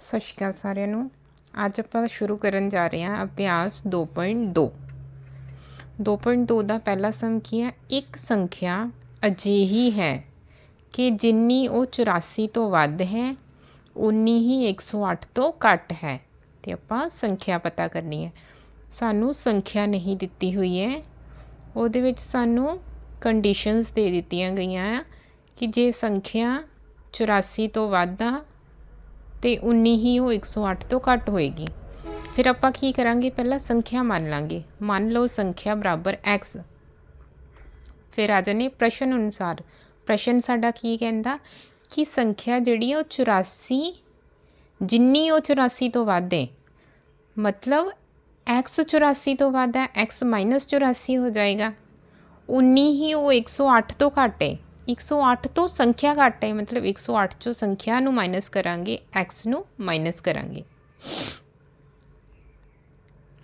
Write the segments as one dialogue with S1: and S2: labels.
S1: ਸਤਿ ਸ਼੍ਰੀ ਅਕਾਲ ਸਾਰਿਆਂ ਨੂੰ। ਅੱਜ ਆਪਾਂ ਸ਼ੁਰੂ ਕਰਨ ਜਾ ਰਹੇ ਹਾਂ ਅਭਿਆਸ 2.2 2.2 ਦਾ। ਪਹਿਲਾ ਸਮ ਕੀ ਹੈ? ਇੱਕ ਸੰਖਿਆ ਅਜਿਹੀ ਹੈ ਕਿ ਜਿੰਨੀ ਉਹ 84 ਤੋਂ ਵੱਧ ਹੈ ਉਨੀ ਹੀ 108 ਤੋਂ ਘੱਟ ਹੈ। ਤੇ ਆਪਾਂ ਸੰਖਿਆ ਪਤਾ ਕਰਨੀ ਹੈ। ਸਾਨੂੰ ਸੰਖਿਆ ਨਹੀਂ ਦਿੱਤੀ ਹੋਈ ਹੈ। ਉਹਦੇ ਵਿੱਚ ਸਾਨੂੰ ਕੰਡੀਸ਼ਨਸ ਦੇ ਦਿੱਤੀਆਂ ਗਈਆਂ ਆ ਕਿ ਜੇ ਸੰਖਿਆ 84 ਤੋਂ ਵੱਧ ਆ ਤੇ ਉਨੀ ਹੀ ਉਹ 108 ਤੋਂ ਘੱਟ ਹੋਏਗੀ। ਫਿਰ ਆਪਾਂ ਕੀ ਕਰਾਂਗੇ? ਪਹਿਲਾਂ ਸੰਖਿਆ ਮੰਨ ਲਾਂਗੇ। ਮੰਨ ਲਓ ਸੰਖਿਆ ਬਰਾਬਰ x ਫਿਰ ਆ ਜਾਨੇ ਪ੍ਰਸ਼ਨ ਅਨੁਸਾਰ। ਪ੍ਰਸ਼ਨ ਸਾਡਾ ਕੀ ਕਹਿੰਦਾ? ਕਿ ਸੰਖਿਆ ਜਿਹੜੀ ਹੈ ਉਹ 84 ਜਿੰਨੀ ਉਹ 84 ਤੋਂ ਵੱਧ ਹੈ ਮਤਲਬ x 84 ਤੋਂ ਵੱਧ ਹੈ x 84 ਹੋ ਜਾਏਗਾ। ਉਨੀ ਹੀ ਉਹ 108 ਤੋਂ ਘੱਟ ਹੈ 108 ਤੋਂ ਸੰਖਿਆ ਘੱਟ ਹੈ, ਮਤਲਬ 108 ਚੋਂ ਸੰਖਿਆ ਨੂੰ ਮਾਈਨਸ ਕਰਾਂਗੇ, x ਨੂੰ ਮਾਈਨਸ ਕਰਾਂਗੇ।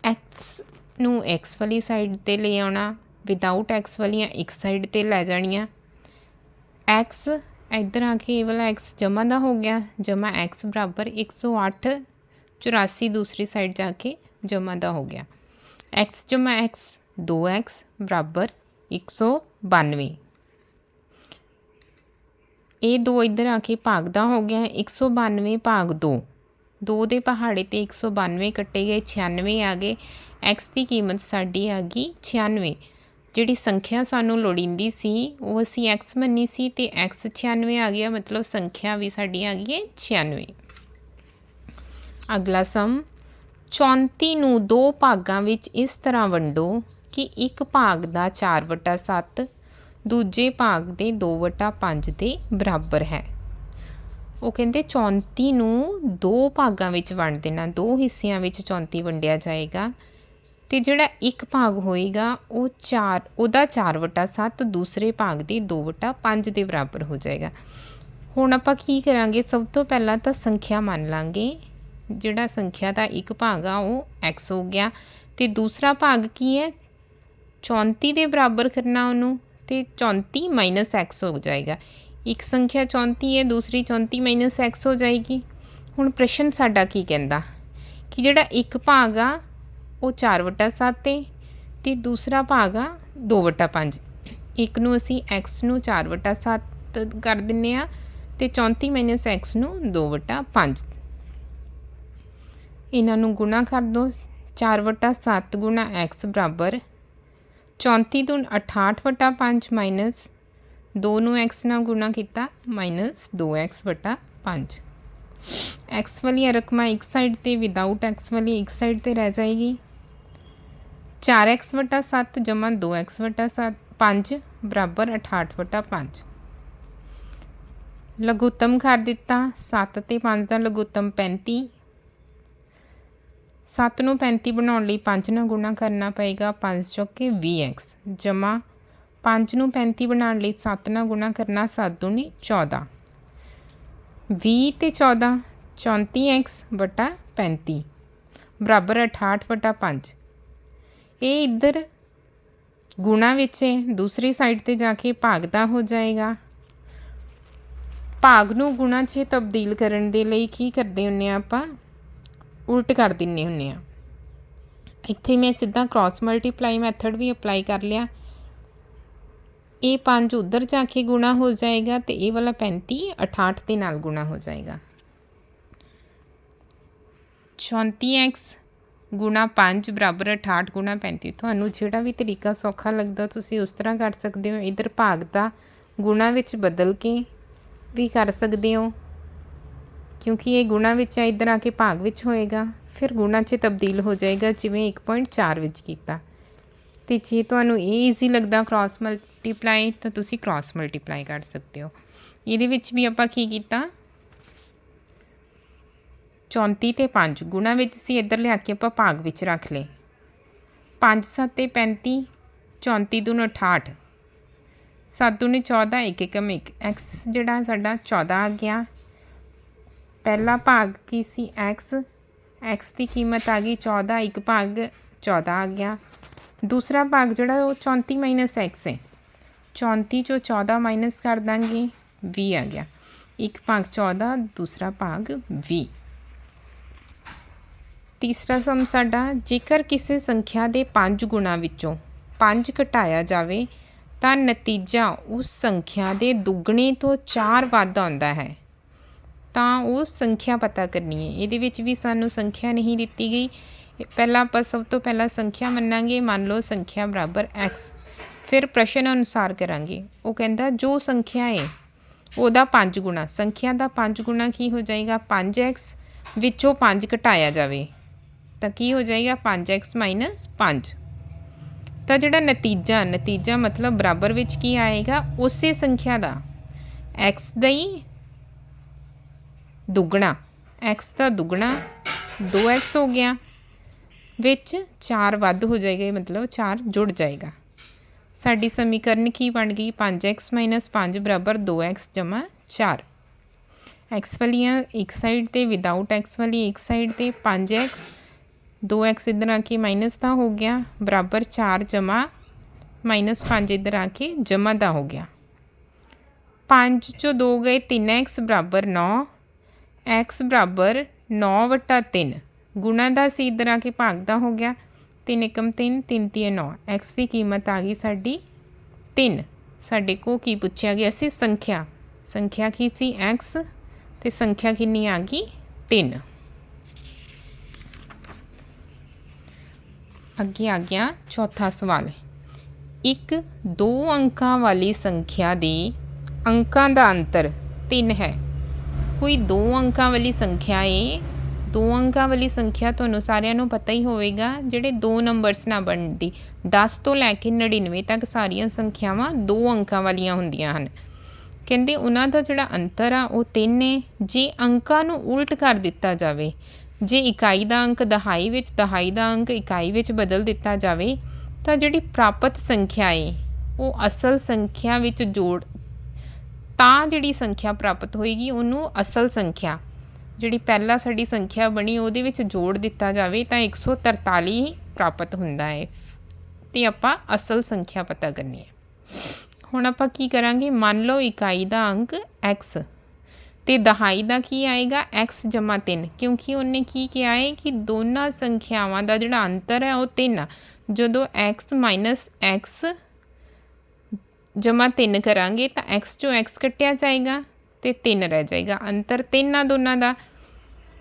S1: x ਨੂੰ x ਵਾਲੀ ਸਾਈਡ ਤੇ ਲੈ ਆਉਣਾ ਵਿਦਆਊਟ x ਵਾਲੀਆਂ ਇੱਕ ਸਾਈਡ ਤੇ ਲੈ ਜਾਣੀਆਂ। x, ਇੱਧਰ ਆ ਕੇ ਇਹ ਵਾਲਾ x ਜਮਾ ਦਾ ਹੋ ਗਿਆ ਜਮਾ x ਬਰਾਬਰ 108 84 ਦੂਸਰੀ ਸਾਈਡ ਜਾ ਕੇ ਜਮਾ ਦਾ ਹੋ ਗਿਆ। x ਜਮਾ x 2x ਬਰਾਬਰ 192 ਇਹ ਦੋ ਇੱਧਰ ਆ ਕੇ ਭਾਗ ਦਾ ਹੋ ਗਿਆ 192 ਭਾਗ 2 2 ਦੇ ਪਹਾੜੇ ਤੇ 192 ਕੱਟੇ ਗਏ 96 ਆ ਗਏ। X ਦੀ ਕੀਮਤ ਸਾਡੀ ਆ ਗਈ 96 ਜਿਹੜੀ ਸੰਖਿਆ ਸਾਨੂੰ ਲੋੜੀਂਦੀ ਸੀ, ਉਹ ਅਸੀਂ x ਮੰਨੀ ਸੀ ਤੇ x 96 ਆ ਗਿਆ, ਮਤਲਬ ਸੰਖਿਆ ਵੀ ਸਾਡੀ ਆ ਗਈ ਹੈ 96 ਅਗਲਾ ਸਮ 34 ਨੂੰ ਦੋ ਭਾਗਾਂ ਵਿੱਚ ਇਸ ਤਰ੍ਹਾਂ ਵੰਡੋ ਕਿ ਇੱਕ ਭਾਗ ਦਾ 4/7 ਦੂਜੇ ਭਾਗ ਦੇ 2/5 ਦੇ ਬਰਾਬਰ ਹੈ। ਉਹ ਕਹਿੰਦੇ 34 ਨੂੰ ਦੋ ਭਾਗਾਂ ਵਿੱਚ ਵੰਡ ਦੇਣਾ, ਦੋ ਹਿੱਸਿਆਂ ਵਿੱਚ 34 ਵੰਡਿਆ ਜਾਏਗਾ ਤੇ ਜਿਹੜਾ ਇੱਕ ਭਾਗ ਹੋਏਗਾ, ਉਹ 4 ਉਹਦਾ 4/7 ਦੂਸਰੇ ਭਾਗ ਦੇ 2/5 ਦੇ ਬਰਾਬਰ ਹੋ ਜਾਏਗਾ। ਹੁਣ ਆਪਾਂ ਕੀ ਕਰਾਂਗੇ? ਸਭ ਤੋਂ ਪਹਿਲਾਂ ਤਾਂ ਸੰਖਿਆ ਮੰਨ ਲਾਂਗੇ। ਜਿਹੜਾ ਸੰਖਿਆ ਦਾ ਇੱਕ ਭਾਗ ਆ, ਉਹ x ਹੋ ਗਿਆ ਤੇ ਦੂਸਰਾ ਭਾਗ ਕੀ ਹੈ? 34 ਦੇ ਬਰਾਬਰ ਕਰਨਾ ਉਹਨੂੰ। ਤੇ 34 ਮਾਈਨਸ x ਹੋ ਜਾਏਗਾ ਇੱਕ ਸੰਖਿਆ 34 ਹੈ ਦੂਸਰੀ 34 ਮਾਈਨਸ x ਹੋ ਜਾਏਗੀ ਹੁਣ ਪ੍ਰਸ਼ਨ ਸਾਡਾ ਕੀ ਕਹਿੰਦਾ ਕਿ ਜਿਹੜਾ ਇੱਕ ਭਾਗ ਆ ਉਹ 4/7 ਹੈ ਤੇ ਦੂਸਰਾ ਭਾਗ ਆ 2/5 ਇੱਕ ਨੂੰ ਅਸੀਂ x ਨੂੰ 4/7 ਕਰ ਦਿੰਨੇ ਆ ਤੇ 34 ਮਾਈਨਸ x ਨੂੰ 2/5 ਇਹਨਾਂ ਨੂੰ ਗੁਣਾ ਕਰ ਦੋ 4/7 ਗੁਣਾ x ਬਰਾਬਰ 34 ਤੋਂ 68 ਵਟਾ 5 ਮਾਈਨਸ 2 ਨੂੰ x ਨਾਲ ਗੁਣਾ ਕੀਤਾ ਮਾਈਨਸ 2x ਵਟਾ 5 x ਵਾਲੀ ਰਕਮਾਂ ਇੱਕ ਸਾਈਡ ਤੇ ਵਿਦਆਊਟ x ਵਾਲੀ ਇੱਕ ਸਾਈਡ ਤੇ ਰਹਿ ਜਾਏਗੀ। 4x ਵਟਾ 7 ਜਮਾ 2x ਵਟਾ 7 5 ਬਰਾਬਰ 68 ਵਟਾ 5 ਲਘੁੱਤਮ ਕਰ ਦਿੱਤਾ 7 ਤੇ 5 ਦਾ ਲਘੁੱਤਮ 35 7 ਨੂੰ 35 ਬਣਾਉਣ ਲਈ 5 ਨਾਲ ਗੁਣਾ ਕਰਨਾ ਪਏਗਾ 5 ਚੌਕੇ 20x ਜਮਾ 5 ਨੂੰ 35 ਬਣਾਉਣ ਲਈ 7 ਨਾਲ ਗੁਣਾ ਕਰਨਾ 7 ਦੂਣੀ 14 20 ਤੇ 14 34x ਵਟਾ 35 ਬਰਾਬਰ 68 ਵਟਾ 5 ਇਹ ਇੱਧਰ ਗੁਣਾ ਵਿੱਚ ਹੈ ਦੂਸਰੀ ਸਾਈਡ ਤੇ ਜਾ ਕੇ ਭਾਗ ਦਾ ਹੋ ਜਾਏਗਾ। ਭਾਗ ਨੂੰ ਗੁਣਾ 'ਚ ਤਬਦੀਲ ਕਰਨ ਦੇ ਲਈ ਕੀ ਕਰਦੇ ਹੁੰਨੇ ਆ ਆਪਾਂ? ਉਲਟ ਕਰ ਦਿੰਨੇ ਹੁੰਨੇ ਆ। ਇੱਥੇ ਮੈਂ ਸਿੱਧਾ ਕ੍ਰਾਸ ਮਲਟੀਪਲਾਈ ਮੈਥਡ ਵੀ ਅਪਲਾਈ ਕਰ ਲਿਆ। ਇਹ 5 ਉਧਰ ਜਾ ਕੇ ਗੁਣਾ ਹੋ ਜਾਏਗਾ ਤੇ ਇਹ ਵਾਲਾ 35 68 ਦੇ ਨਾਲ ਗੁਣਾ ਹੋ ਜਾਏਗਾ। 34x ਗੁਣਾ 5 ਬਰਾਬਰ 68 ਗੁਣਾ 35 ਤੁਹਾਨੂੰ ਜਿਹੜਾ ਵੀ ਤਰੀਕਾ ਸੌਖਾ ਲੱਗਦਾ ਤੁਸੀਂ ਉਸ ਤਰ੍ਹਾਂ ਕਰ ਸਕਦੇ ਹੋ। ਇਧਰ ਭਾਗ ਦਾ ਗੁਣਾ ਵਿੱਚ ਬਦਲ ਕੇ ਵੀ ਕਰ ਸਕਦੇ ਹੋ। ਕਿਉਂਕਿ ਇਹ ਗੁਣਾ ਵਿੱਚ ਹੈ ਇਧਰ ਆ ਕੇ ਭਾਗ ਵਿੱਚ ਹੋਏਗਾ। ਫਿਰ ਗੁਣਾ 'ਚ ਤਬਦੀਲ ਹੋ ਜਾਏਗਾ, ਜਿਵੇਂ 1.4 ਵਿੱਚ ਕੀਤਾ। ਤੇ ਜੇ ਤੁਹਾਨੂੰ ਇਹ ਈਜ਼ੀ ਲੱਗਦਾ ਕ੍ਰਾਸ ਮਲਟੀਪਲਾਈ ਤਾਂ ਤੁਸੀਂ ਕ੍ਰਾਸ ਮਲਟੀਪਲਾਈ ਕਰ ਸਕਦੇ ਹੋ। ਇਹਦੇ ਵਿੱਚ ਵੀ ਆਪਾਂ ਕੀ ਕੀਤਾ? 34 ਤੇ 5 ਗੁਣਾ ਵਿੱਚ ਸੀ, ਇੱਧਰ ਲਿਆ ਕੇ ਆਪਾਂ ਭਾਗ ਵਿੱਚ ਰੱਖ ਲਏ। 5 7 ਤੇ 35 34 ਦੂਨ 68 7 ਦੂਣੇ 14 1 1 1 x ਜਿਹੜਾ ਸਾਡਾ 14 ਆ ਗਿਆ। ਪਹਿਲਾ ਭਾਗ ਕੀ ਸੀ? X x ਦੀ ਕੀਮਤ ਆ ਗਈ 14 ਇੱਕ ਭਾਗ 14 ਆ ਗਿਆ। ਦੂਸਰਾ ਭਾਗ ਜਿਹੜਾ ਉਹ 34 ਮਾਈਨਸ x ਹੈ। 34 ਚੋਂ 14 ਮਾਈਨਸ ਕਰ ਦਾਂਗੇ 20 ਆ ਗਿਆ। ਇੱਕ ਭਾਗ 14 ਦੂਸਰਾ ਭਾਗ 20 ਤੀਸਰਾ ਸਮ ਸਾਡਾ, ਜੇਕਰ ਕਿਸੇ ਸੰਖਿਆ ਦੇ 5 ਗੁਣਾ ਵਿੱਚੋਂ 5 ਘਟਾਇਆ ਜਾਵੇ, ਤਾਂ ਨਤੀਜਾ ਉਸ ਸੰਖਿਆ ਦੇ ਦੁੱਗਣੇ ਤੋਂ 4 ਵੱਧ ਆਉਂਦਾ ਹੈ। ਤਾਂ ਉਹ ਸੰਖਿਆ ਪਤਾ ਕਰਨੀ ਹੈ। ਇਹਦੇ ਵਿੱਚ ਵੀ ਸਾਨੂੰ ਸੰਖਿਆ ਨਹੀਂ ਦਿੱਤੀ ਗਈ। ਪਹਿਲਾਂ ਆਪਾਂ ਸਭ ਤੋਂ ਪਹਿਲਾਂ ਸੰਖਿਆ ਮੰਨਾਂਗੇ। ਮੰਨ ਲਓ ਸੰਖਿਆ ਬਰਾਬਰ x ਫਿਰ ਪ੍ਰਸ਼ਨ ਅਨੁਸਾਰ ਕਰਾਂਗੇ। ਉਹ ਕਹਿੰਦਾ, ਜੋ ਸੰਖਿਆ ਹੈ, ਉਹਦਾ 5 ਗੁਣਾ। ਸੰਖਿਆ ਦਾ 5 ਗੁਣਾ ਕੀ ਹੋ ਜਾਏਗਾ? 5x ਵਿੱਚੋਂ 5 ਘਟਾਇਆ ਜਾਵੇ। ਤਾਂ ਕੀ ਹੋ ਜਾਏਗਾ? 5x 5 ਤਾਂ ਜਿਹੜਾ ਨਤੀਜਾ ਨਤੀਜਾ ਮਤਲਬ ਬਰਾਬਰ ਵਿੱਚ ਕੀ ਆਏਗਾ? ਉਸੇ ਸੰਖਿਆ ਦਾ। x ਦਾ ਹੀ ਦੁੱਗਣਾ। X ਦਾ ਦੁੱਗਣਾ 2x ਹੋ ਗਿਆ। ਵਿੱਚ 4 ਵੱਧ ਹੋ ਜਾਏਗਾ ਮਤਲਬ 4 ਜੁੜ ਜਾਏਗਾ। ਸਾਡੀ ਸਮੀਕਰਨ ਕੀ ਬਣ ਗਈ? 5x 5 ਬਰਾਬਰ 2x 4 x ਵਾਲੀਆਂ ਇੱਕ ਸਾਈਡ ਤੇ ਵਿਦਆਊਟ x ਵਾਲੀ ਇੱਕ ਸਾਈਡ ਤੇ 5x 2x ਇਧਰ ਆ ਕੇ ਮਾਈਨਸ ਦਾ ਹੋ ਗਿਆ, ਬਰਾਬਰ 4 ਜਮਾ ਮਾਈਨਸ 5 ਇਧਰ ਆ ਕੇ ਜਮਾ ਦਾ ਹੋ ਗਿਆ। 5 ਚੋਂ 2 ਗਏ 3x ਬਰਾਬਰ 9 x ਬਰਾਬਰ 9 ਵਟਾ 3 ਗੁਣਾ ਦਾ ਸੀ ਇਧਰ ਆ ਕੇ ਭਾਗ ਦਾ ਹੋ ਗਿਆ। 3 ਏਕਮ 3 3 ਤੀਏ 9 x ਦੀ ਕੀਮਤ ਆ ਗਈ ਸਾਡੀ 3 ਸਾਡੇ ਕੋ ਕੀ ਪੁੱਛਿਆ ਗਿਆ ਸੀ? ਸੰਖਿਆ। ਸੰਖਿਆ ਕੀ ਸੀ? x ਤੇ ਸੰਖਿਆ ਕਿੰਨੀ ਆ ਗਈ? 3 ਅੱਗੇ ਆ ਗਿਆ ਚੌਥਾ ਸਵਾਲ। ਇੱਕ, ਦੋ ਅੰਕਾਂ ਵਾਲੀ ਸੰਖਿਆ ਦੇ ਅੰਕਾਂ ਦਾ ਅੰਤਰ 3 ਹੈ। ਕੋਈ ਦੋ ਅੰਕਾਂ ਵਾਲੀ ਸੰਖਿਆ ਏ। ਦੋ ਅੰਕਾਂ ਵਾਲੀ ਸੰਖਿਆ ਤੁਹਾਨੂੰ ਸਾਰਿਆਂ ਨੂੰ ਪਤਾ ਹੀ ਹੋਵੇਗਾ, ਜਿਹੜੇ ਦੋ ਨੰਬਰਸ ਨਾਲ ਬਣਦੀ। 10 ਤੋਂ ਲੈ ਕੇ 99 ਤੱਕ ਸਾਰੀਆਂ ਸੰਖਿਆਵਾਂ ਦੋ ਅੰਕਾਂ ਵਾਲੀਆਂ ਹੁੰਦੀਆਂ ਹਨ। ਕਹਿੰਦੇ ਉਹਨਾਂ ਦਾ ਜਿਹੜਾ ਅੰਤਰ ਆ, ਉਹ 3 ਹੈ ਜੇ ਅੰਕਾਂ ਨੂੰ ਉਲਟ ਕਰ ਦਿੱਤਾ ਜਾਵੇ, ਜੇ ਇਕਾਈ ਦਾ ਅੰਕ ਦਹਾਈ ਵਿੱਚ ਦਹਾਈ ਦਾ ਅੰਕ ਇਕਾਈ ਵਿੱਚ ਬਦਲ ਦਿੱਤਾ ਜਾਵੇ, ਤਾਂ ਜਿਹੜੀ ਪ੍ਰਾਪਤ ਸੰਖਿਆ ਏ, ਉਹ ਅਸਲ ਸੰਖਿਆ ਵਿੱਚ ਜੋੜ ਤਾਂ ਜਿਹੜੀ ਸੰਖਿਆ ਪ੍ਰਾਪਤ ਹੋਏਗੀ, ਉਹਨੂੰ ਅਸਲ ਸੰਖਿਆ, ਜਿਹੜੀ ਪਹਿਲਾਂ ਸਾਡੀ ਸੰਖਿਆ ਬਣੀ, ਉਹਦੇ ਵਿੱਚ ਜੋੜ ਦਿੱਤਾ ਜਾਵੇ, ਤਾਂ 143 ਹੀ ਪ੍ਰਾਪਤ ਹੁੰਦਾ ਹੈ ਤੇ ਆਪਾਂ ਅਸਲ ਸੰਖਿਆ ਪਤਾ ਕਰਨੀ ਹੈ ਹੁਣ ਆਪਾਂ ਕੀ ਕਰਾਂਗੇ? ਮੰਨ ਲਓ ਇਕਾਈ ਦਾ ਅੰਕ x, ਤੇ ਦਹਾਈ ਦਾ ਕੀ ਆਏਗਾ? x 3 ਕਿਉਂਕਿ ਉਹਨੇ ਕੀ ਕਿਹਾ ਹੈ ਕਿ ਦੋਨਾਂ ਸੰਖਿਆਵਾਂ ਦਾ ਜਿਹੜਾ ਅੰਤਰ ਹੈ, ਉਹ 3 ਆ। ਜਦੋਂ x x ਜਮਾ 3 ਕਰਾਂਗੇ ਤਾਂ x ਚੋਂ x ਕੱਟਿਆ ਜਾਏਗਾ ਤੇ 3 ਰਹਿ ਜਾਏਗਾ। ਅੰਤਰ 3 ਆ ਦੋਨਾਂ ਦਾ।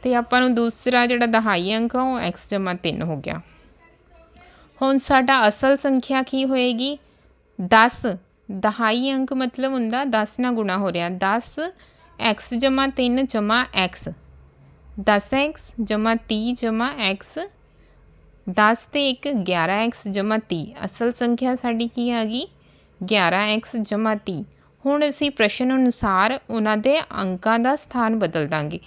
S1: ਤੇ ਆਪਾਂ ਨੂੰ ਦੂਸਰਾ ਜਿਹੜਾ ਦਹਾਈ ਅੰਕ ਆ, ਉਹ x 3 ਹੋ ਗਿਆ। ਹੁਣ ਸਾਡਾ ਅਸਲ ਸੰਖਿਆ ਕੀ ਹੋਏਗੀ? 10 ਦਹਾਈ ਅੰਕ ਮਤਲਬ ਹੁੰਦਾ 10 ਨਾਲ ਗੁਣਾ ਹੋ ਰਿਹਾ। 10 x 3 x 10x 30 x 10 ਤੇ 1 11x 30 ਅਸਲ ਸੰਖਿਆ ਸਾਡੀ ਕੀ ਆ ਗਈ? 11x 30 ਹੁਣ ਅਸੀਂ ਪ੍ਰਸ਼ਨ ਅਨੁਸਾਰ ਉਹਨਾਂ ਦੇ ਅੰਕਾਂ ਦਾ ਸਥਾਨ ਬਦਲ ਦਾਂਗੇ।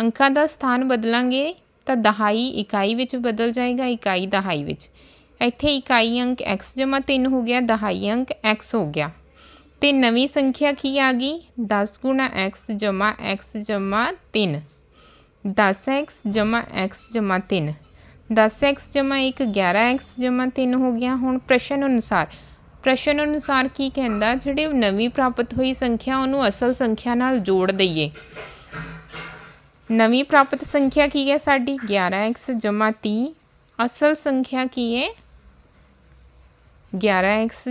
S1: ਅੰਕਾਂ ਦਾ ਸਥਾਨ ਬਦਲਾਂਗੇ ਤਾਂ ਦਹਾਈ ਇਕਾਈ ਵਿੱਚ ਬਦਲ ਜਾਏਗਾ, ਇਕਾਈ ਦਹਾਈ ਵਿੱਚ। ਇੱਥੇ ਇਕਾਈ ਅੰਕ x 3 ਹੋ ਗਿਆ, ਦਹਾਈ ਅੰਕ x ਹੋ ਗਿਆ। ਤੇ ਨਵੀਂ ਸੰਖਿਆ ਕੀ ਆ ਗਈ? 10 x x 3 10x x 3 10x 1 11x 3 ਹੋ ਗਿਆ। ਹੁਣ ਪ੍ਰਸ਼ਨ ਅਨੁਸਾਰ ਪ੍ਰਸ਼ਨ ਅਨੁਸਾਰ ਕੀ ਕਹਿੰਦਾ, ਜਿਹੜੇ ਨਵੀਂ ਪ੍ਰਾਪਤ ਹੋਈ ਸੰਖਿਆ, ਉਹਨੂੰ ਅਸਲ ਸੰਖਿਆ ਨਾਲ ਜੋੜ ਦਈਏ। ਨਵੀਂ ਪ੍ਰਾਪਤ ਸੰਖਿਆ ਕੀ ਹੈ ਸਾਡੀ? 11x 30 ਅਸਲ ਸੰਖਿਆ ਕੀ ਹੈ? 11x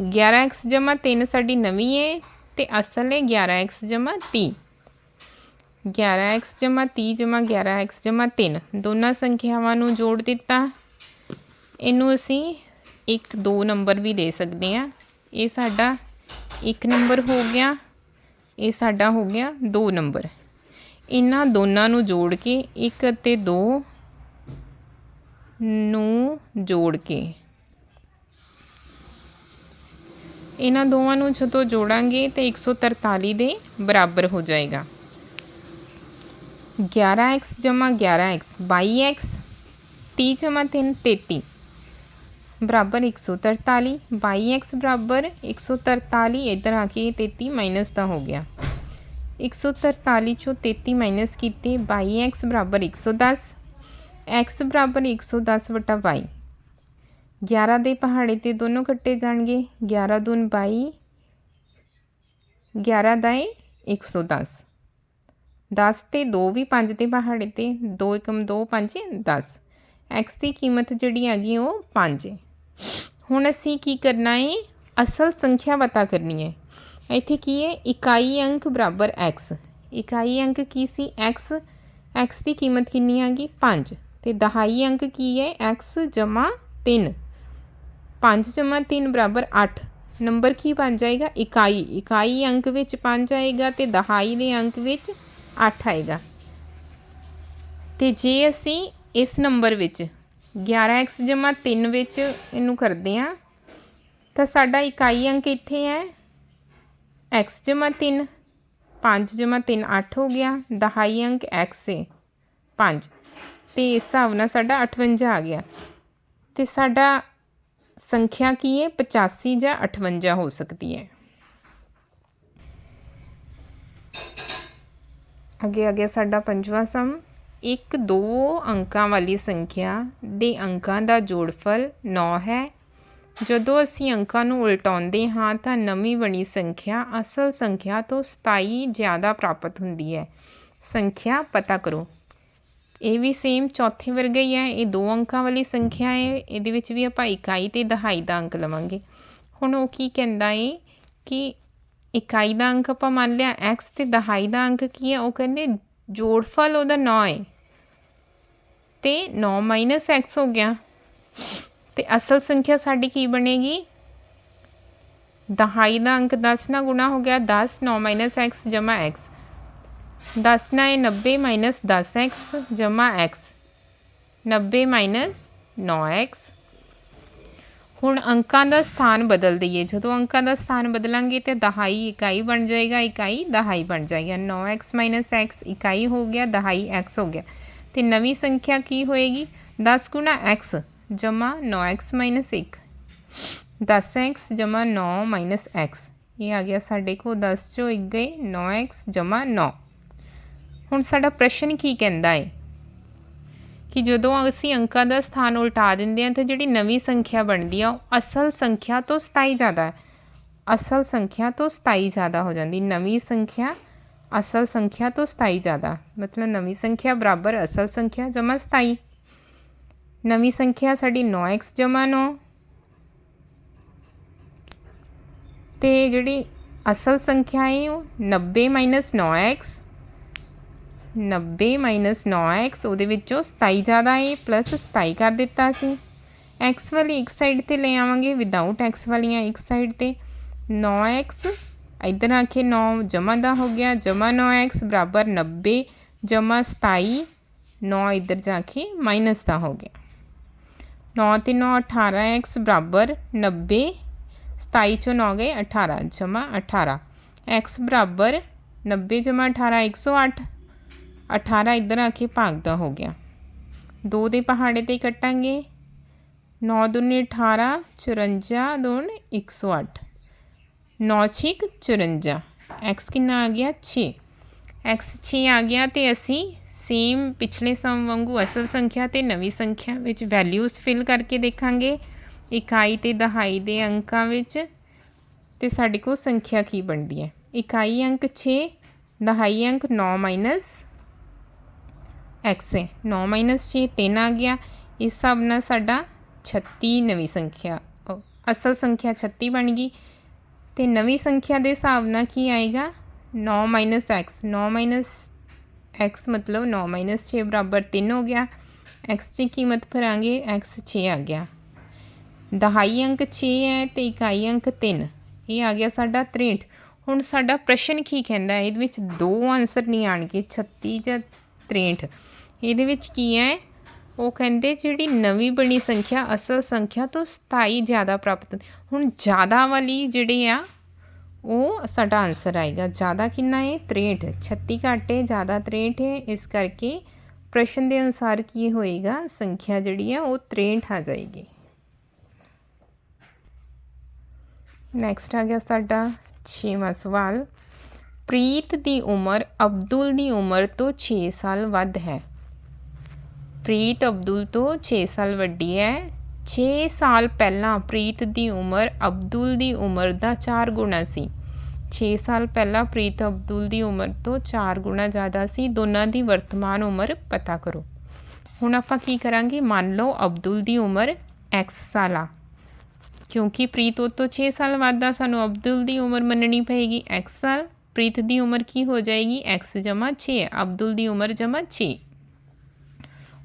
S1: 11x 3 ਸਾਡੀ ਨਵੀਂ ਹੈ ਤੇ ਅਸਲ ਹੈ 11x 30 11x 30 11x 3 ਦੋਨਾਂ ਸੰਖਿਆਵਾਂ ਨੂੰ ਜੋੜ ਦਿੱਤਾ। ਇਹਨੂੰ ਅਸੀਂ ਇੱਕ ਦੋ ਨੰਬਰ ਵੀ ਦੇ ਸਕਦੇ ਆ ਇਹ ਸਾਡਾ ਇੱਕ ਨੰਬਰ ਹੋ ਗਿਆ, ਇਹ ਸਾਡਾ ਹੋ ਗਿਆ ਦੋ ਨੰਬਰ। ਇਹਨਾਂ ਦੋਨਾਂ ਨੂੰ ਜੋੜ ਕੇ 1 ਅਤੇ 2 ਨੂੰ ਜੋੜ ਕੇ। ਇਹਨਾਂ ਦੋਵਾਂ ਨੂੰ ਜਦੋਂ ਜੋੜਾਂਗੇ ਤੇ 143 ਦੇ ਬਰਾਬਰ ਹੋ ਜਾਏਗਾ। 11x 11x 22x 30 3 33 ਬਰਾਬਰ 143 22x ਬਰਾਬਰ 143 ਇਧਰ ਆ ਕੇ 33 ਮਾਈਨਸ ਦਾ ਹੋ ਗਿਆ 143 ਚੋਂ 33 ਮਾਈਨਸ ਕੀਤੇ 22x ਬਰਾਬਰ 110 x ਬਰਾਬਰ 110 ਵਟਾ y 11 ਦੇ ਪਹਾੜੇ ਤੇ ਦੋਨੋਂ ਕੱਟੇ ਜਾਣਗੇ 11 ਦੂਨ 22 11 ਦਾ 110 10 ਤੇ 2 ਵੀ 5 ਦੇ ਪਹਾੜੇ ਤੇ 2 ਏਕਮ 2 5 10 x ਦੀ ਕੀਮਤ ਜਿਹੜੀ ਹੈਗੀ ਉਹ 5 ਹੈ ਹੁਣ ਅਸੀਂ ਕੀ ਕਰਨਾ ਹੈ ਅਸਲ ਸੰਖਿਆ ਪਤਾ ਕਰਨੀ ਹੈ ਇੱਥੇ ਕੀ ਹੈ ਇਕਾਈ ਅੰਕ ਬਰਾਬਰ x ਇਕਾਈ ਅੰਕ ਕੀ ਸੀ? x x ਦੀ ਕੀਮਤ ਕਿੰਨੀ ਆ ਗਈ? 5 ਤੇ ਦਹਾਈ ਅੰਕ ਕੀ ਹੈ x 3 5 3 ਬਰਾਬਰ 8 ਨੰਬਰ ਕੀ ਬਣ ਜਾਏਗਾ? ਇਕਾਈ। ਇਕਾਈ ਅੰਕ ਵਿੱਚ 5 ਆਏਗਾ ਤੇ ਦਹਾਈ ਦੇ ਅੰਕ ਵਿੱਚ 8 ਆਏਗਾ। ਤੇ ਜੇ ਅਸੀਂ ਇਸ ਨੰਬਰ ਵਿੱਚ 11x 3 ਵਿੱਚ ਇਹਨੂੰ ਕਰਦੇ ਹਾਂ। ਤਾਂ ਸਾਡਾ ਇਕਾਈ ਅੰਕ ਇੱਥੇ ਹੈ। x 3 5 3 8 ਹੋ ਗਿਆ। ਦਹਾਈ ਅੰਕ x ਹੈ 5 ਤੇ ਇਸ ਹਿਸਾਬ ਨਾਲ ਸਾਡਾ 58 ਆ ਗਿਆ। ਤੇ ਸਾਡਾ ਸੰਖਿਆ ਕੀ ਹੈ? 85 ਜਾਂ 58 ਹੋ ਸਕਦੀ ਹੈ। ਅੱਗੇ ਅੱਗੇ ਸਾਡਾ ਪੰਜਵਾਂ ਸਮ। ਇੱਕ ਦੋ ਅੰਕਾਂ ਵਾਲੀ ਸੰਖਿਆ ਦੇ ਅੰਕਾਂ ਦਾ ਜੋੜਫਲ 9 ਹੈ। ਜਦੋਂ ਅਸੀਂ ਅੰਕਾਂ ਨੂੰ ਉਲਟਾਉਂਦੇ ਹਾਂ ਤਾਂ ਨਵੀਂ ਬਣੀ ਸੰਖਿਆ ਅਸਲ ਸੰਖਿਆ ਤੋਂ 27 ਜ਼ਿਆਦਾ ਪ੍ਰਾਪਤ ਹੁੰਦੀ ਹੈ। ਸੰਖਿਆ ਪਤਾ ਕਰੋ। ਇਹ ਵੀ ਸੇਮ ਚੌਥੇ ਵਰਗੇ ਹੀ ਹੈ। ਇਹ ਦੋ ਅੰਕਾਂ ਵਾਲੀ ਸੰਖਿਆ ਹੈ। ਇਹਦੇ ਵਿੱਚ ਵੀ ਆਪਾਂ ਇਕਾਈ ਤੇ ਦਹਾਈ ਦਾ ਅੰਕ ਲਵਾਂਗੇ। ਹੁਣ ਉਹ ਕੀ ਕਹਿੰਦਾ ਏ ਕਿ ਇਕਾਈ ਦਾ ਅੰਕ ਆਪਾਂ ਮੰਨ ਲਿਆ, x ਤੇ ਦਹਾਈ ਦਾ ਅੰਕ ਕੀ ਹੈ? ਉਹ ਕਹਿੰਦੇ ਜੋੜਫਲ ਉਹਦਾ 9 ਹੈ ਤੇ 9 x ਹੋ ਗਿਆ। ਤੇ ਅਸਲ ਸੰਖਿਆ ਸਾਡੀ ਕੀ ਬਣੇਗੀ? ਦਹਾਈ ਦਾ ਅੰਕ 10 ਨਾਲ ਗੁਣਾ ਹੋ ਗਿਆ 10 9 x ਜਮਾ x 10 ਨਾ ਹੈ 90 ਮਾਈਨਸ 10x ਜਮਾ x 90 ਮਾਈਨਸ 9x ਹੁਣ ਅੰਕਾਂ ਦਾ ਸਥਾਨ ਬਦਲ ਦਈਏ। ਜਦੋਂ ਅੰਕਾਂ ਦਾ ਸਥਾਨ ਬਦਲਾਂਗੇ ਤੇ ਦਹਾਈ ਇਕਾਈ ਬਣ ਜਾਏਗਾ, ਇਕਾਈ ਦਹਾਈ ਬਣ ਜਾਏਗਾ। 9x x ਇਕਾਈ ਹੋ ਗਿਆ, ਦਹਾਈ x ਹੋ ਗਿਆ। ਤੇ ਨਵੀਂ ਸੰਖਿਆ ਕੀ ਹੋਏਗੀ? 10 ਗੁਣਾ x ਜਮਾ 9x 1 10x ਜਮਾ 9 x ਇਹ ਆ ਗਿਆ ਸਾਡੇ ਕੋਲ 10 ਚੋਂ ਇੱਕ ਗਏ 9x ਜਮਾ 9 ਹੁਣ ਸਾਡਾ ਪ੍ਰਸ਼ਨ ਕੀ ਕਹਿੰਦਾ ਹੈ ਕਿ ਜਦੋਂ ਅਸੀਂ ਅੰਕਾਂ ਦਾ ਸਥਾਨ ਉਲਟਾ ਦਿੰਦੇ ਹਾਂ ਤਾਂ ਜਿਹੜੀ ਨਵੀਂ ਸੰਖਿਆ ਬਣਦੀ ਆ, ਉਹ ਅਸਲ ਸੰਖਿਆ ਤੋਂ 27 ਜ਼ਿਆਦਾ ਹੈ। ਅਸਲ ਸੰਖਿਆ ਤੋਂ 27 ਜ਼ਿਆਦਾ ਹੋ ਜਾਂਦੀ। ਨਵੀਂ ਸੰਖਿਆ ਅਸਲ ਸੰਖਿਆ ਤੋਂ 27 ਜ਼ਿਆਦਾ। ਮਤਲਬ ਨਵੀਂ ਸੰਖਿਆ ਬਰਾਬਰ ਅਸਲ ਸੰਖਿਆ ਜਮਾ 27 ਨਵੀਂ ਸੰਖਿਆ ਸਾਡੀ 9x ਜਮਾ 9 ਤੇ ਜਿਹੜੀ ਅਸਲ ਸੰਖਿਆ ਹੈ ਉਹ 90 9x 90 9x ਉਹਦੇ ਵਿੱਚੋਂ 27 ਜ਼ਿਆਦਾ ਹੈ ਪਲੱਸ 27 ਕਰ ਦਿੱਤਾ ਸੀ। X ਵਾਲੀ ਇੱਕ ਸਾਈਡ ਤੇ ਲੈ ਆਵਾਂਗੇ ਵਿਦਆਊਟ x ਵਾਲੀਆਂ ਇੱਕ ਸਾਈਡ ਤੇ। 9x ਇਧਰ ਆਖੇ 9 ਜਮਾ ਦਾ ਹੋ ਗਿਆ ਜਮਾ 9x ਬਰਾਬਰ 90 ਜਮਾ 27 9 ਇਧਰ ਜਾ ਕੇ ਮਾਈਨਸ ਦਾ ਹੋ ਗਿਆ। 9 ਤੇ 9 18x ਬਰਾਬਰ 90 27 ਚੋਂ 9 ਗਏ 18 ਜਮਾ 18 x ਬਰਾਬਰ 90 ਜਮਾ 18 108 18 ਇੱਧਰ ਆ ਕੇ ਭਾਗਦਾ ਹੋ ਗਿਆ। 2 ਦੇ ਪਹਾੜੇ ਤੇ ਕੱਟਾਂਗੇ। 9 ਦੁਨੀ 18 54 ਦੁਨ 108 9 6 54 x ਕਿੰਨਾ ਆ ਗਿਆ? 6 x 6 ਆ ਗਿਆ ਤੇ ਅਸੀਂ ਸੇਮ ਪਿਛਲੇ ਸਮ ਵਾਂਗੂ ਅਸਲ ਸੰਖਿਆ ਤੇ ਨਵੀਂ ਸੰਖਿਆ ਵਿੱਚ ਵੈਲਿਊਜ਼ ਫਿਲ ਕਰਕੇ ਦੇਖਾਂਗੇ। ਇਕਾਈ ਤੇ ਦਹਾਈ ਦੇ ਅੰਕਾਂ ਵਿੱਚ ਤੇ ਸਾਡੇ ਕੋਲ ਸੰਖਿਆ ਕੀ ਬਣਦੀ ਹੈ? ਇਕਾਈ ਅੰਕ 6 ਦਹਾਈ ਅੰਕ 9 ਐਕਸ ਹੈ। 9 6 3 ਆ ਗਿਆ। ਇਸ ਹਿਸਾਬ ਨਾਲ ਸਾਡਾ 36 ਨਵੀਂ ਸੰਖਿਆ ਅਸਲ ਸੰਖਿਆ 36 ਬਣ ਗਈ। ਤੇ ਨਵੀਂ ਸੰਖਿਆ ਦੇ ਹਿਸਾਬ ਨਾਲ ਕੀ ਆਏਗਾ? 9 x 9 x ਮਤਲਬ 9 6 ਬਰਾਬਰ 3 ਹੋ ਗਿਆ। X ਦੀ ਕੀਮਤ ਭਰਾਂਗੇ, x 6 ਆ ਗਿਆ। ਦਹਾਈ ਅੰਕ 6 ਹੈ ਤੇ ਇਕਾਈ ਅੰਕ 3 ਇਹ ਆ ਗਿਆ ਸਾਡਾ 63 ਹੁਣ ਸਾਡਾ ਪ੍ਰਸ਼ਨ ਕੀ ਕਹਿੰਦਾ ਇਹਦੇ ਵਿੱਚ ਦੋ ਆਨਸਰ ਨਹੀਂ ਆਣਗੇ 36 ਜਾਂ 63 ਇਹਦੇ ਵਿੱਚ ਕੀ ਹੈ? ਉਹ ਕਹਿੰਦੇ ਜਿਹੜੀ ਨਵੀਂ ਬਣੀ ਸੰਖਿਆ, ਅਸਲ ਸੰਖਿਆ ਤੋਂ 27 ਜ਼ਿਆਦਾ ਪ੍ਰਾਪਤ ਹੁਣ ਜ਼ਿਆਦਾ ਵਾਲੀ ਜਿਹੜੇ ਆ, ਉਹ ਸਾਡਾ ਆਨਸਰ ਆਏਗਾ। ਜ਼ਿਆਦਾ ਕਿੰਨਾ ਹੈ? 63 36 ਘੱਟ ਹੈ, ਜ਼ਿਆਦਾ 63 ਹੈ। ਇਸ ਕਰਕੇ ਪ੍ਰਸ਼ਨ ਦੇ ਅਨੁਸਾਰ ਕੀ ਹੋਏਗਾ? ਸੰਖਿਆ ਜਿਹੜੀ ਆ, ਉਹ 63 ਆ ਜਾਏਗੀ। ਨੈਕਸਟ ਆ ਗਿਆ ਸਾਡਾ 6ਵਾਂ ਸਵਾਲ। ਪ੍ਰੀਤ ਦੀ ਉਮਰ ਅਬਦੁਲ ਦੀ ਉਮਰ ਤੋਂ 6 ਸਾਲ ਵੱਧ ਹੈ। ਪ੍ਰੀਤ ਅਬਦੁਲ ਤੋਂ 6 ਸਾਲ ਵੱਡੀ ਹੈ। 6 ਸਾਲ ਪਹਿਲਾਂ ਪ੍ਰੀਤ ਦੀ ਉਮਰ ਅਬਦੁਲ ਦੀ ਉਮਰ ਦਾ 4 ਗੁਣਾ ਸੀ। 6 ਸਾਲ ਪਹਿਲਾਂ ਪ੍ਰੀਤ ਅਬਦੁਲ ਦੀ ਉਮਰ ਤੋਂ 4 ਗੁਣਾ ਜ਼ਿਆਦਾ ਸੀ। ਦੋਨਾਂ ਦੀ ਵਰਤਮਾਨ ਉਮਰ ਪਤਾ ਕਰੋ। ਹੁਣ ਆਪਾਂ ਕੀ ਕਰਾਂਗੇ? ਮੰਨ ਲਓ ਅਬਦੁਲ ਦੀ ਉਮਰ x ਸਾਲ ਆ। ਕਿਉਂਕਿ ਪ੍ਰੀਤ ਉਹ ਤੋਂ 6 ਸਾਲ ਵੱਧ ਆ, ਸਾਨੂੰ ਅਬਦੁਲ ਦੀ ਉਮਰ ਮੰਨਣੀ ਪਏਗੀ x ਸਾਲ। ਪ੍ਰੀਤ ਦੀ ਉਮਰ ਕੀ ਹੋ ਜਾਏਗੀ? X ਜਮਾ 6 ਅਬਦੁਲ ਦੀ ਉਮਰ ਜਮਾ 6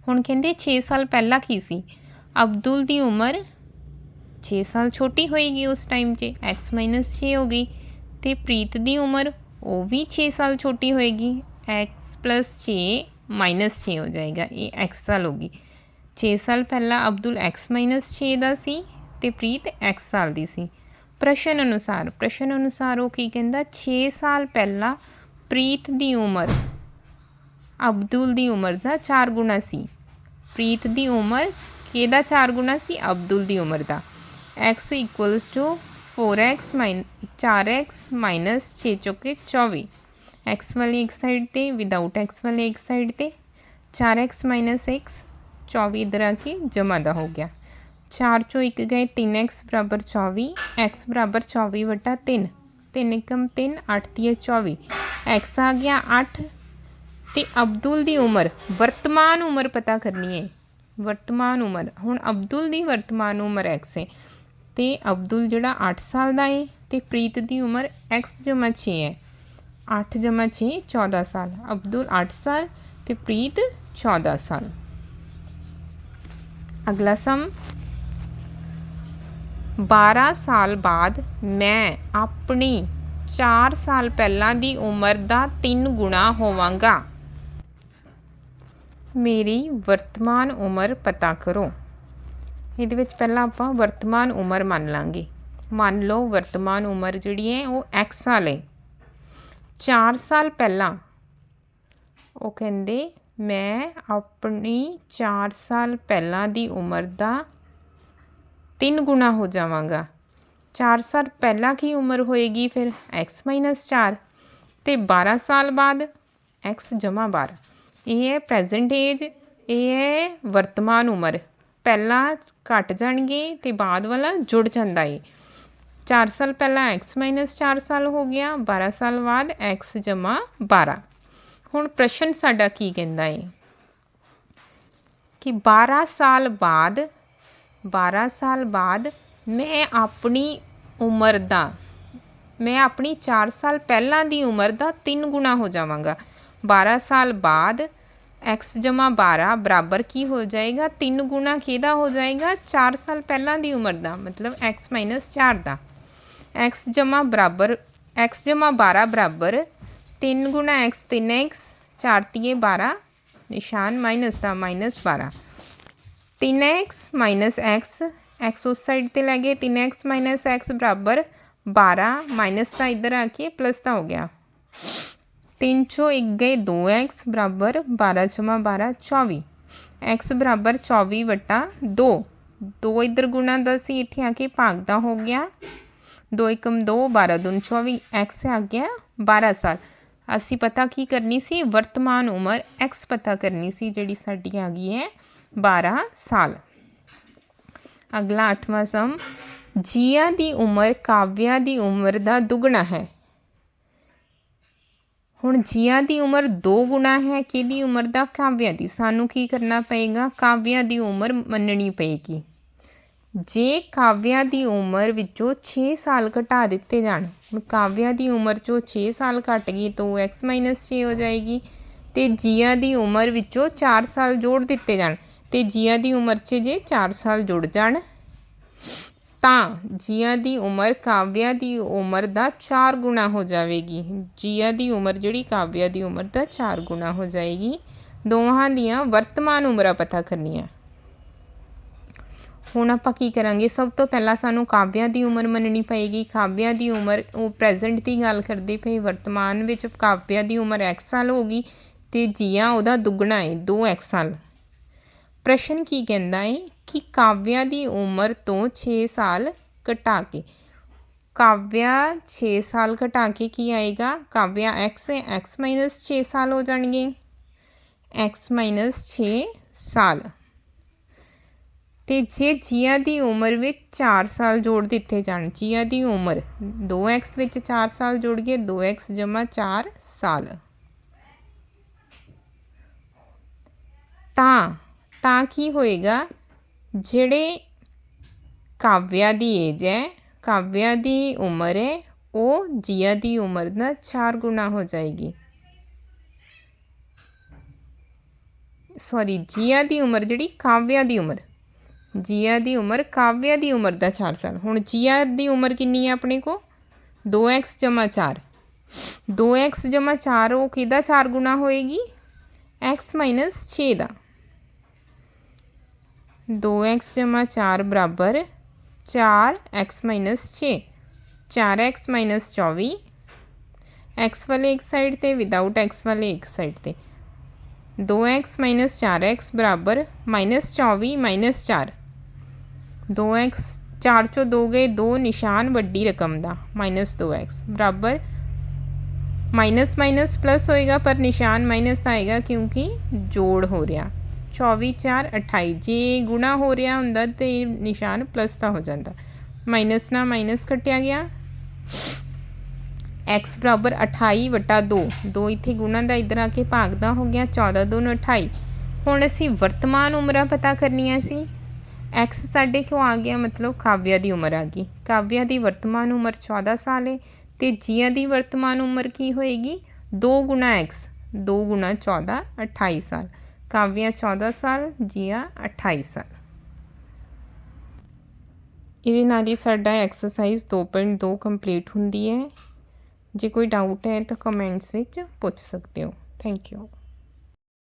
S1: ਹੁਣ ਕਹਿੰਦੇ 6 ਸਾਲ ਪਹਿਲਾਂ ਕੀ ਸੀ? ਅਬਦੁਲ ਦੀ ਉਮਰ 6 ਸਾਲ ਛੋਟੀ ਹੋਏਗੀ ਉਸ ਟਾਈਮ 'ਚ, x 6 ਹੋ ਗਈ। ਤੇ ਪ੍ਰੀਤ ਦੀ ਉਮਰ ਉਹ ਵੀ 6 ਸਾਲ ਛੋਟੀ ਹੋਏਗੀ। X 6 6 ਹੋ ਜਾਏਗਾ, ਇਹ x ਸਾਲ ਹੋਗੀ 6 ਸਾਲ ਪਹਿਲਾਂ ਅਬਦੁਲ x 6 ਦਾ ਸੀ ਤੇ ਪ੍ਰੀਤ x ਸਾਲ ਦੀ ਸੀ। ਪ੍ਰਸ਼ਨ ਅਨੁਸਾਰ ਪ੍ਰਸ਼ਨ ਅਨੁਸਾਰ ਉਹ ਕੀ ਕਹਿੰਦਾ 6 ਸਾਲ ਪਹਿਲਾਂ ਪ੍ਰੀਤ ਦੀ ਉਮਰ ਅਬਦੁਲ ਦੀ ਉਮਰ ਦਾ 4 ਗੁਣਾ ਸੀ ਪ੍ਰੀਤ ਦੀ ਉਮਰ ਕਿਹਦਾ 4 ਗੁਣਾ ਸੀ ਅਬਦੁਲ ਦੀ ਉਮਰ ਦਾ x equals to 4x 4x 6 ਚੌਕੇ 24 x ਵਾਲੀ ਇੱਕ ਸਾਈਡ ਤੇ ਵਿਦਆਊਟ x ਵਾਲੀ ਇੱਕ ਸਾਈਡ ਤੇ 4x x 24 ਇਧਰ ਆ ਕੇ ਜਮਾ ਦਾ ਹੋ ਗਿਆ 4 ਚੋਂ ਇੱਕ ਗਏ 3x ਬਰਾਬਰ 24 x ਬਰਾਬਰ 24 ਵਟਾ 3 3 ਇੱਕਮ 3 8 ਤੀਏ 24 x ਆ ਗਿਆ 8 ਤੇ ਅਬਦੁਲ ਦੀ ਉਮਰ, ਵਰਤਮਾਨ ਉਮਰ ਪਤਾ ਕਰਨੀ ਹੈ ਵਰਤਮਾਨ ਉਮਰ। ਹੁਣ ਅਬਦੁਲ ਦੀ ਵਰਤਮਾਨ ਉਮਰ x ਹੈ ਤੇ ਅਬਦੁਲ ਜਿਹੜਾ 8 ਸਾਲ ਦਾ ਹੈ ਤੇ ਪ੍ਰੀਤ ਦੀ ਉਮਰ x 6 ਹੈ 8 6 14 ਸਾਲ। ਅਬਦੁਲ 8 ਸਾਲ ਤੇ ਪ੍ਰੀਤ 14 ਸਾਲ। ਅਗਲਾ ਸਮ 12 ਸਾਲ ਬਾਅਦ ਮੈਂ ਆਪਣੀ ਚਾਰ ਸਾਲ ਪਹਿਲਾਂ ਦੀ ਉਮਰ ਦਾ ਤਿੰਨ ਗੁਣਾ ਹੋਵਾਂਗਾ। ਮੇਰੀ ਵਰਤਮਾਨ ਉਮਰ ਪਤਾ ਕਰੋ। ਇਹਦੇ ਵਿੱਚ ਪਹਿਲਾਂ ਆਪਾਂ ਵਰਤਮਾਨ ਉਮਰ ਮੰਨ ਲਾਂਗੇ। ਮੰਨ ਲਓ ਵਰਤਮਾਨ ਉਮਰ ਜਿਹੜੀ ਹੈ ਉਹ x ਸਾਲ ਹੈ। 4 ਸਾਲ ਪਹਿਲਾਂ ਉਹ ਕਹਿੰਦੇ, ਮੈਂ ਆਪਣੀ 4 ਸਾਲ ਪਹਿਲਾਂ ਦੀ ਉਮਰ ਦਾ ਤਿੰਨ ਗੁਣਾ ਹੋ ਜਾਵਾਂਗਾ। 4 ਸਾਲ ਪਹਿਲਾਂ ਕੀ ਉਮਰ ਹੋਏਗੀ? ਫਿਰ x 4 ਤੇ 12 ਸਾਲ ਬਾਅਦ x 12 ਇਹ ਹੈ ਪ੍ਰੈਜ਼ੈਂਟ ਏਜ ਇਹ ਹੈ ਵਰਤਮਾਨ ਉਮਰ। ਪਹਿਲਾਂ ਘਟ ਜਾਣਗੇ ਤੇ ਬਾਅਦ ਵਾਲਾ ਜੁੜ ਜਾਂਦਾ ਏ। 4 ਸਾਲ ਪਹਿਲਾਂ x 4 ਸਾਲ ਹੋ ਗਿਆ 12 ਸਾਲ ਬਾਅਦ x 12 ਹੁਣ ਪ੍ਰਸ਼ਨ ਸਾਡਾ ਕੀ ਕਹਿੰਦਾ ਏ? ਕਿ 12 ਸਾਲ ਬਾਅਦ 12 ਸਾਲ ਬਾਅਦ ਮੈਂ ਆਪਣੀ ਉਮਰ ਦਾ ਮੈਂ ਆਪਣੀ 4 ਸਾਲ ਪਹਿਲਾਂ ਦੀ ਉਮਰ ਦਾ 3 ਗੁਣਾ ਹੋ ਜਾਵਾਂਗਾ 12 ਸਾਲ ਬਾਅਦ x 12 ਬਰਾਬਰ ਕੀ ਹੋ ਜਾਏਗਾ 3 ਗੁਣਾ ਕਿਹਦਾ ਹੋ ਜਾਏਗਾ 4 ਸਾਲ ਪਹਿਲਾਂ ਦੀ ਉਮਰ ਦਾ ਮਤਲਬ x 4 ਦਾ x ਬਰਾਬਰ x 12 ਬਰਾਬਰ 3 ਗੁਣਾ x 3x 4 ਤੀਏ 12 ਨਿਸ਼ਾਨ ਮਾਈਨਸ ਦਾ ਮਾਈਨਸ 12 3x x x ਉਸ ਸਾਈਡ ਤੇ ਲੈ ਗਏ 3x x ਬਰਾਬਰ 12 ਮਾਈਨਸ ਦਾ ਇੱਧਰ ਆ ਕੇ ਪਲੱਸ ਦਾ ਹੋ ਗਿਆ 3 ਚੋਂ 1 ਗਏ 2x ਬਰਾਬਰ 12 ਜਮਾ 12 24 x ਬਰਾਬਰ 24 ਵਟਾ 2 2 ਇਧਰ ਗੁਣਾ ਦਾ ਸੀ ਇੱਥੇ ਆ ਕੇ ਭਾਗ ਦਾ ਹੋ ਗਿਆ 2 1 2 12 2 24 x ਆ ਗਿਆ 12 ਸਾਲ ਅਸੀਂ ਪਤਾ ਕੀ ਕਰਨੀ ਸੀ ਵਰਤਮਾਨ ਉਮਰ x ਪਤਾ ਕਰਨੀ ਸੀ ਜਿਹੜੀ ਸਾਡੀ ਆ ਗਈ ਹੈ 12 ਸਾਲ। ਅਗਲਾ 8ਵਾਂ ਸਮ, ਜੀਆ ਦੀ ਉਮਰ ਕਾਵਿਆ ਦੀ ਉਮਰ ਦਾ ਦੁੱਗਣਾ ਹੈ। ਹੁਣ ਜੀਆ ਦੀ ਉਮਰ 2 ਗੁਣਾ ਹੈ, ਕਿਹਦੀ ਉਮਰ ਦਾ? ਕਾਵਿਆ ਦੀ। ਸਾਨੂੰ ਕੀ ਕਰਨਾ ਪਏਗਾ? ਕਾਵਿਆ ਦੀ ਉਮਰ ਮੰਨਣੀ ਪਏਗੀ। ਜੇ ਕਾਵਿਆ ਦੀ ਉਮਰ ਵਿੱਚੋਂ 6 ਸਾਲ ਘਟਾ ਦਿੱਤੇ ਜਾਣ, ਹੁਣ ਕਾਵਿਆ ਦੀ ਉਮਰ ਚੋਂ 6 ਸਾਲ ਘਟ ਗਈ ਤਾਂ x 6 ਹੋ ਜਾਏਗੀ ਤੇ ਜੀਆ ਦੀ ਉਮਰ ਵਿੱਚੋਂ 4 ਸਾਲ ਜੋੜ ਦਿੱਤੇ ਜਾਣ। ਤੇ ਜੀਆ ਦੀ ਉਮਰ 'ਚ ਜੇ 4 ਸਾਲ ਜੁੜ ਜਾਣ, ਤਾਂ ਜੀਆ ਦੀ ਉਮਰ ਕਾਵਿਆ ਦੀ ਉਮਰ ਦਾ 4 ਗੁਣਾ ਹੋ ਜਾਵੇਗੀ। ਜੀਆ ਦੀ ਉਮਰ ਜਿਹੜੀ ਕਾਵਿਆ ਦੀ ਉਮਰ ਦਾ 4 ਗੁਣਾ ਹੋ ਜਾਏਗੀ। ਦੋਹਾਂ ਦੀਆਂ ਵਰਤਮਾਨ ਉਮਰਾਂ ਪਤਾ ਕਰਨੀਆਂ। ਹੁਣ ਆਪਾਂ ਕੀ ਕਰਾਂਗੇ? ਸਭ ਤੋਂ ਪਹਿਲਾਂ ਸਾਨੂੰ ਕਾਵਿਆ ਦੀ ਉਮਰ ਮੰਨਣੀ ਪਏਗੀ। ਕਾਵਿਆ ਦੀ ਉਮਰ, ਉਹ ਪ੍ਰੈਜ਼ੈਂਟ ਦੀ ਗੱਲ ਕਰਦੇ ਪਏ। ਵਰਤਮਾਨ ਵਿੱਚ ਕਾਵਿਆ ਦੀ ਉਮਰ x ਸਾਲ ਹੋਗੀ ਤੇ ਜੀਆ ਉਹਦਾ ਦੁੱਗਣਾ ਹੈ 2x ਸਾਲ। ਪ੍ਰਸ਼ਨ ਕੀ ਕਹਿੰਦਾ ਹੈ ਕਿ ਕਾਵਿਆ ਦੀ ਉਮਰ ਤੋਂ 6 ਸਾਲ ਘਟਾ ਕੇ। ਕਾਵਿਆ 6 ਸਾਲ ਘਟਾ ਕੇ ਕੀ ਆਏਗਾ? ਕਾਵਿਆ x ਹੈ x 6 ਸਾਲ ਹੋ ਜਾਣਗੇ। x 6 ਸਾਲ। ਤੇ ਜੇ ਜੀਆ ਦੀ ਉਮਰ ਵਿੱਚ 4 ਸਾਲ ਜੋੜ ਦਿੱਤੇ ਜਾਣ, ਜੀਆ ਦੀ ਉਮਰ 2x ਵਿੱਚ 4 ਸਾਲ ਜੋੜ ਗਏ 2x 4 ਸਾਲ। ਤਾਂ ਤਾਂ ਕੀ ਹੋਏਗਾ? ਜਿਹੜੇ ਕਾਵਿਆ ਦੀ ਏਜ ਹੈ, ਕਾਵਿਆ ਦੀ ਉਮਰ ਹੈ, ਉਹ ਜੀਆ ਦੀ ਉਮਰ ਦਾ 4 ਗੁਣਾ ਹੋ ਜਾਏਗੀ। ਸੌਰੀ ਜੀਆ ਦੀ ਉਮਰ ਜਿਹੜੀ ਕਾਵਿਆ ਦੀ ਉਮਰ। ਜੀਆ ਦੀ ਉਮਰ ਕਾਵਿਆ ਦੀ ਉਮਰ ਦਾ 4 ਸਾਲ। ਹੁਣ ਜੀਆ ਦੀ ਉਮਰ ਕਿੰਨੀ ਹੈ ਆਪਣੇ ਕੋ 2x 4 2x 4 ਉਹ ਕਿਹਦਾ 4 ਗੁਣਾ ਹੋਏਗੀ? x 6 ਦਾ। 2x 4 ਬਰਾਬਰ 4x 6 4x 24 x ਵਾਲੇ ਇੱਕ ਸਾਈਡ ਤੇ ਵਿਦਆਊਟ x ਵਾਲੇ ਇੱਕ ਸਾਈਡ ਤੇ 2x 4x ਬਰਾਬਰ -24 4 2x 4 ਚੋਂ 2 ਗਏ 2 ਨਿਸ਼ਾਨ ਵੱਡੀ ਰਕਮ ਦਾ -2x ਬਰਾਬਰ ਮਾਈਨਸ ਮਾਈਨਸ ਪਲੱਸ ਹੋਏਗਾ ਪਰ ਨਿਸ਼ਾਨ ਮਾਈਨਸ ਦਾ ਆਏਗਾ ਕਿਉਂਕਿ ਜੋੜ ਹੋ ਰਿਹਾ 24 4 28 ਜੇ ਗੁਣਾ ਹੋ ਰਿਹਾ ਹੁੰਦਾ ਤੇ ਨਿਸ਼ਾਨ ਪਲੱਸ ਦਾ ਹੋ ਜਾਂਦਾ। ਮਾਈਨਸ ਨਾਲ ਮਾਈਨਸ ਕੱਟਿਆ ਗਿਆ। X ਬਰਾਬਰ 28 ਵਟਾ 2 2 ਇੱਥੇ ਗੁਣਾ ਦਾ ਇਧਰ ਆ ਕੇ ਭਾਗ ਦਾ ਹੋ ਗਿਆ 14 2 28 ਹੁਣ ਅਸੀਂ ਵਰਤਮਾਨ ਉਮਰਾਂ ਪਤਾ ਕਰਨੀਆਂ ਸੀ। X ਸਾਡੇ ਕਿਉਂ ਆ ਗਿਆ? ਮਤਲਬ ਕਾਵਿਆ ਦੀ ਉਮਰ ਆ ਗਈ। ਕਾਵਿਆ ਦੀ ਵਰਤਮਾਨ ਉਮਰ 14 ਸਾਲ ਹੈ ਤੇ ਜੀਆ ਦੀ ਵਰਤਮਾਨ ਉਮਰ ਕੀ ਹੋਏਗੀ? 2 ਗੁਣਾ x 2 ਗੁਣਾ 14 28 ਸਾਲ। ਕਾਵਿਆ 14 ਸਾਲ, ਜੀਆ 28 ਸਾਲ। ਇਹਦੇ ਨਾਲ ਹੀ ਸਾਡਾ ਐਕਸਰਸਾਈਜ਼ 2.2 ਕੰਪਲੀਟ ਹੁੰਦੀ ਹੈ। ਜੇ ਕੋਈ ਡਾਊਟ ਹੈ ਤਾਂ ਕਮੈਂਟਸ ਵਿੱਚ ਪੁੱਛ ਸਕਦੇ ਹੋ। Thank you